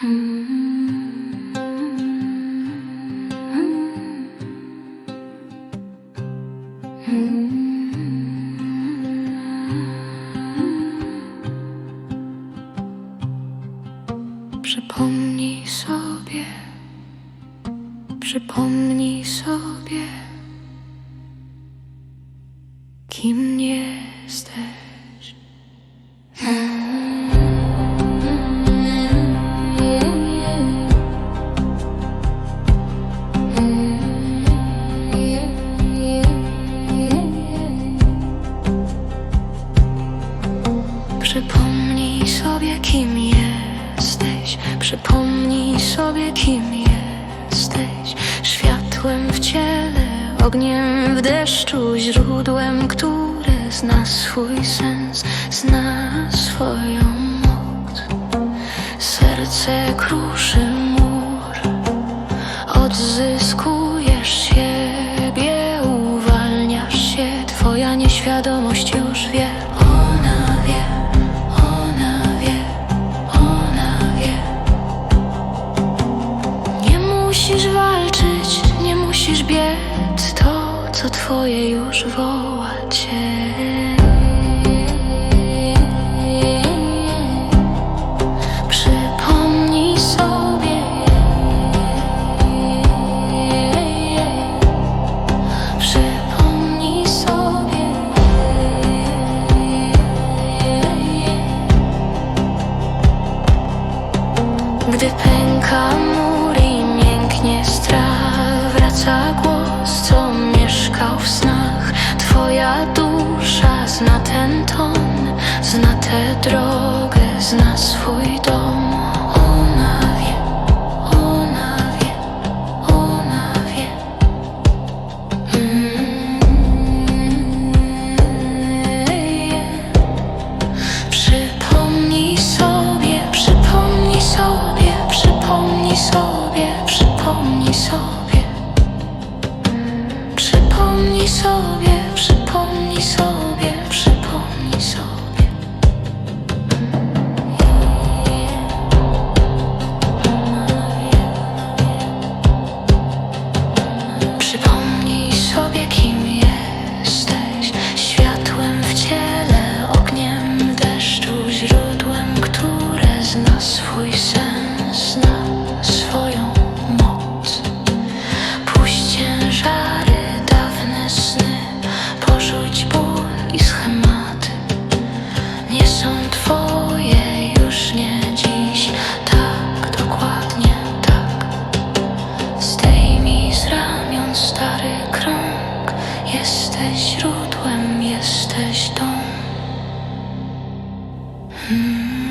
Przypomnij sobie, przypomnij sobie, kim jesteś. Przypomnij sobie, kim jesteś. Przypomnij sobie, kim jesteś. Światłem w ciele, ogniem w deszczu, źródłem, które zna swój sens, zna swoją moc. Serce kruszy mur, odzyskujesz siebie, uwalniasz się, twoja nieświadomość już wie. Co twoje już woła cię. Tę drogę, zna swój dom. Ona wie, ona wie, ona wie. Mm. Przypomnij sobie, przypomnij sobie, przypomnij sobie, przypomnij sobie. Przypomnij sobie, przypomnij sobie, Mm-hmm.